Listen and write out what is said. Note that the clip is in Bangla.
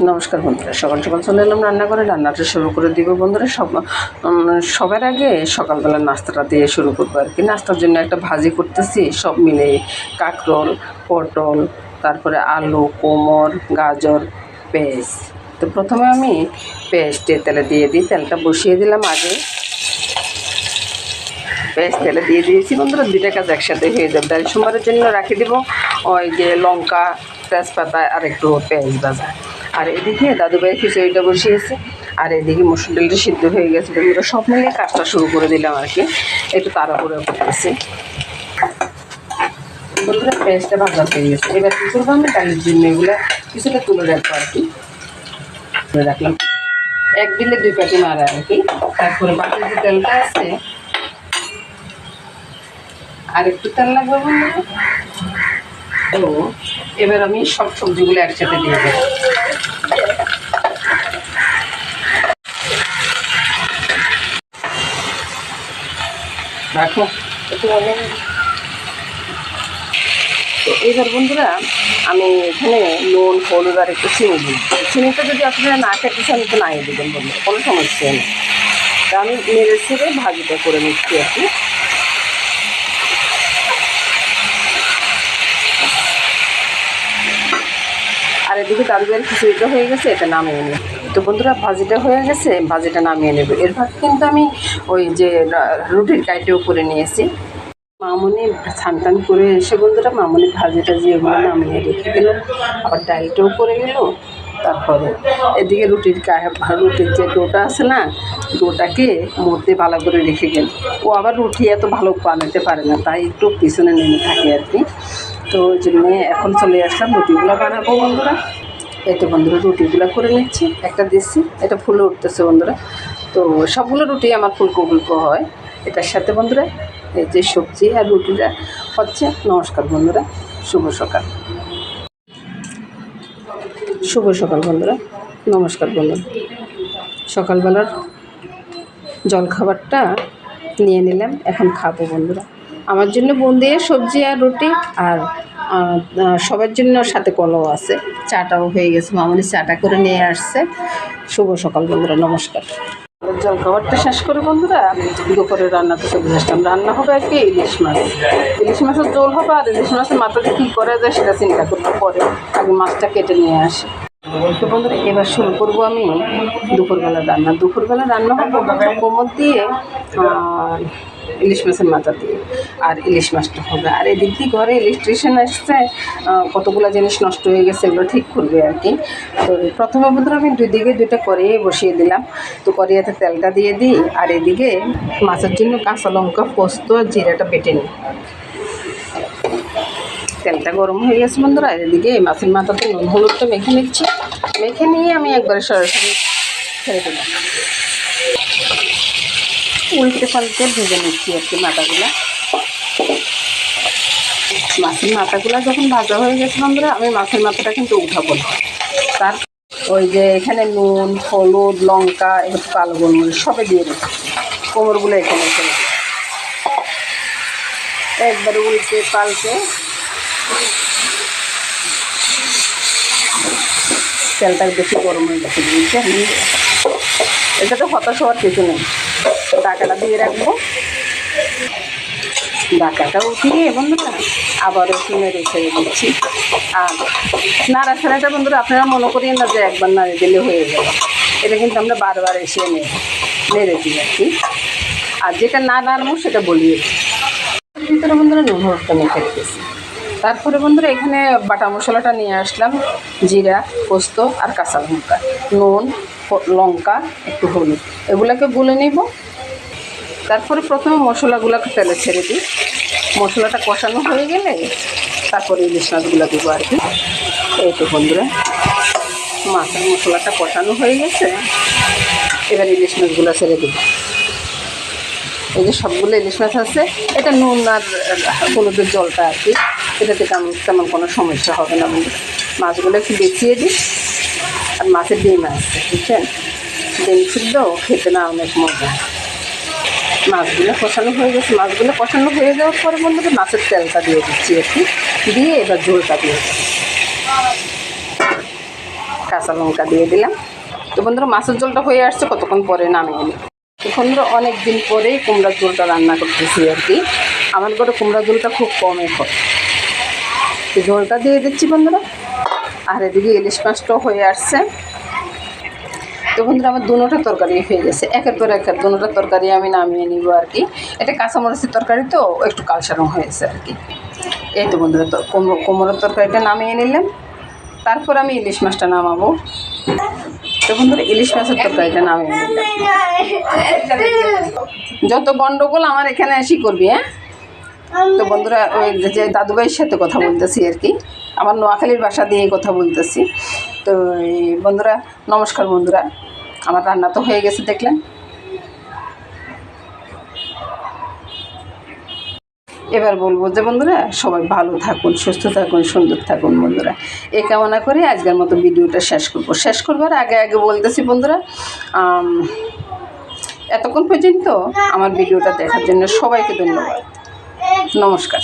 নমস্কার বন্ধুরা, সকাল সকাল চলে এলাম রান্না করে রান্নাটা শুরু করে দিব বন্ধুরা। সব সবার আগে সকালবেলা নাস্তাটা দিয়ে শুরু করব আর কি। নাস্তার জন্য একটা ভাজি করতেছি, সব মিলে কাঁকরোল, পটল, তারপরে আলু, কোমর, গাজর পেঁয়াজ তো প্রথমে আমি পেঁয়াজটি তেলে দিয়ে দিই, তেলটা বসিয়ে দিলাম আগে। পেঁয়াজ তেলে দিয়ে দিয়েছি বন্ধুরা, দুইটা কাজ একসাথে হয়ে যাবে। ডাল সোমবারের জন্য রাখি দিব, ওই যে লঙ্কা, তেজপাতা আর একটু পেঁয়াজ ভাজা। আর এদিকে দাদু ভাইয়ের খিচুড়িটা বসিয়েছে, আর এদিকে মসুর ডালটা সিদ্ধ হয়ে গেছে। বন্ধুরা, সব মিলিয়ে কাজটা শুরু করে দিলাম আর কি। একটু তাড়াহুড়ো করতেছি। বন্ধুরা, পেঁয়াজটা ভাজা হয়ে গেছে। এবার কী করব আমি? ডালের জন্য এগুলো কিছুটা তুলে রাখব আর কি। তুলে রাখলাম। এক দিলে দুই প্যাটি মারা আর কি। তারপরে বাকি যে তেলটা আছে, আর একটু তেল লাগবে বন্ধুরা? তো এবার আমি সব সবজিগুলো একসাথে দিয়ে দেবো। তো এইবার বন্ধুরা, আমি এখানে নুন, হলুদ আর একটু চিনি দিই। চিনিটা যদি আপনারা না খেতে চান তো নাই দেবেন বন্ধুরা, কোনো সমস্যা নেই। তা আমি নেড়ে ছেড়ে ভাজিটা করে নিচ্ছি আর কি। আর এদিকে তারুবের খিচুড়িটা হয়ে গেছে, এটা নামিয়ে নেব তো বন্ধুরা, ভাজিটা হয়ে গেছে, ভাজিটা নামিয়ে নেব। এর ভাগ কিন্তু আমি ওই যে রুটির কাইটেও করে নিয়েছি। মামুনি ছান টান করে এসে বন্ধুরা, মামুনি ভাজিটা এগুলো নামিয়ে রেখে গেল আবার ডালটাও করে গেল তারপরে এদিকে রুটির রুটির যে ডোটা আছে না, ডোটাকে মধ্যে ভালো করে রেখে গেল ও আবার রুটি এত ভালো বানাতে পারে না, তাই একটু পিছনে নেমে থাকে আর কি। তো ওই জন্যে এখন চলে আসলাম, রুটিগুলো বানাবো বন্ধুরা। এই তো বন্ধুরা, রুটিগুলো করে নিচ্ছি, একটা দিচ্ছি, এটা ফুলে উঠতেছে বন্ধুরা। তো সবগুলো রুটি আমার ফুলকো ফুলকো হয়, এটার সাথে বন্ধুরা, এই যে সবজি আর রুটিটা হচ্ছে, নমস্কার বন্ধুরা, শুভ সকাল। শুভ সকাল বন্ধুরা, নমস্কার বন্ধুরা। সকালবেলার জলখাবারটা নিয়ে নিলাম, এখন খাব বন্ধুরা। আমার জন্য বোন দিয়ে সবজি আর রুটি আর সবার জন্য সাথে কলাও আছে। চাটাও হয়ে গেছে, মামনি চাটা করে নিয়ে আসছে। শুভ সকাল বন্ধুরা, নমস্কার। জল খাবারটা শেষ করে বন্ধুরা, দুপুরে রান্নাতে চলে আসলাম। রান্না হবে আর কি ইলিশ মাছ। ইলিশ মাছের ঝোল হবে আর ইলিশ মাছের মাথাটা কী করা যায় সেটা চিন্তা করব পরে আগে মাছটা কেটে নিয়ে আসি। তো বন্ধুরা, এবার শুরু করব আমি দুপুরবেলা রান্না। দুপুরবেলা রান্না হবে কোমর দিয়ে আর ইলিশ মাছের মাথা দিয়ে, আর ইলিশ মাছটা হবে। আর এদিক দিয়ে ঘরে ইলেকট্রিশিয়ান আসছে কতগুলো জিনিস নষ্ট হয়ে গেছে এগুলো ঠিক করবে আর কি। তো প্রথমে বন্ধুরা আমি দুই দিকে দুইটা করিয়ে বসিয়ে দিলাম। তো করিয়াতে তেলটা দিয়ে দিই, আর এদিকে মাছের জন্য কাঁচা লঙ্কা, পোস্ত আর জিরাটা বেটে নিই। তেলটা গরম হয়ে গেছে বন্ধুরা এদিকে মাছের মাথাতে নুন, হলুদটা মেখে নিচ্ছি। মেখে নিয়ে আমি একবারে সরাসরি ছেড়ে দিলাম। উল্টে পাল্টে ভেজে নিচ্ছি আর কি মাথাগুলো মাছের মাথাগুলো যখন ভাজা হয়ে গেছে বন্ধুরা, আমি মাছের মাথাটা কিন্তু উঠাবো না। তার ওই যে এখানে নুন, হলুদ, লঙ্কা একটু কালো গোলমরিচ সবে দিয়ে দেবো কোমরগুলো এখানে দিই একবারে উল্টে পাল্টে তেলটা বেশি গরম হয়ে গেছে, বুঝছেন? এটা তো হতাশ হওয়ার কিছু নেই। ডাকাটা দিয়ে রাখব। ডাকাটা উঠিয়ে বন্ধুরা আবার একটু নেড়ে ছেড়ে দিচ্ছি। আর নাড়াছাড়াটা বন্ধুরা, আপনারা মনে করিয়েন না যে একবার নাড়ে দিলে হয়ে গেল এটা কিন্তু আমরা বারবার এসে নেড়ে নেড়ে দিই আর কি। আর যেটা না নাড়বো, সেটা বলিয়ে ভিতরে বন্ধুরা নুন হলুদটা মেখে রেখেছি তারপরে বন্ধুরা এখানে বাটা মশলাটা নিয়ে আসলাম, জিরা, পোস্ত আর কাঁচা লঙ্কা। নুন, লঙ্কা, একটু হলুদ। এগুলোকে গুলে নিব। তারপরে প্রথমে মশলাগুলোকে তেলে ছেড়ে দিই। মশলাটা কষানো হয়ে গেলে তারপরে ইলিশ মাছগুলো দেবো আর কি। এই তো বন্ধুরা, মাছের মশলাটা কষানো হয়ে গেছে। এবার ইলিশ মাছগুলো ছেড়ে দেবো এই যে সবগুলো ইলিশ মাছ আছে, এটা নুন আর হলুদের জলটা আর কি। এটাতে তেমন তেমন কোনো সমস্যা হবে না মাছগুলো একটু বেছিয়ে দিই। আর মাছের ডিম আছে, বুঝছেন? ডিম সিদ্ধ, খেতে না অনেক মজা। মাছগুলো কষানো হয়ে গেছে। মাছগুলো কষানো হয়ে যাওয়ার পরে বন্ধুকে মাছের তেলটা দিয়ে দিচ্ছি কি দিয়ে এবার ঝোলটা দিয়ে কাঁচা লঙ্কা দিয়ে দিলাম। তো বন্ধুরা, মাছের ঝোলটা হয়ে আসছে, কতক্ষণ পরে নামিয়ে নিই। তো বন্ধুরা অনেক দিন পরেই কুমড়ার ঝোলটা রান্না করতেছি আর কি। আমার ঘরে কুমড়া ঝোলটা খুব কমই হয় ঝোলটা দিয়ে দিচ্ছি বন্ধুরা। আর এদিকে ইলিশ মাছটাও হয়ে আসছে। তো বন্ধুরা, আমার দুটোটা তরকারি হয়ে গেছে। একের পর একের দুটোটা তরকারি আমি নামিয়ে নিব আর কি। এটা কাঁচামরিচের তরকারি তো একটু কালসারম হয়েছে আর কি। এই তো বন্ধুরা, তো কোমর কোমরের তরকারিটা নামিয়ে নিলাম। তারপর আমি ইলিশ মাছটা নামাবো। তো বন্ধুরা, ইলিশ মাছের তরকারিটা নামিয়ে নিলাম। যত গন্ডগোল আমার এখানে এসেই করবি হ্যাঁ? তো বন্ধুরা, ওই যে দাদুভাইয়ের সাথে কথা বলতেছি আর কি। আমার নোয়াখালীর বাসা দিয়ে কথা বলতেছি। তো এই বন্ধুরা, নমস্কার বন্ধুরা। আমার রান্না তো হয়ে গেছে, দেখলেন? এবার বলব যে বন্ধুরা, সবাই ভালো থাকুন, সুস্থ থাকুন, সুন্দর থাকুন বন্ধুরা। এ কামনা করে আজকের মতো ভিডিওটা শেষ করব। শেষ করবার আগে আগে বলতেছি বন্ধুরা এতক্ষণ পর্যন্ত আমার ভিডিওটা দেখার জন্য সবাইকে ধন্যবাদ। নমস্কার।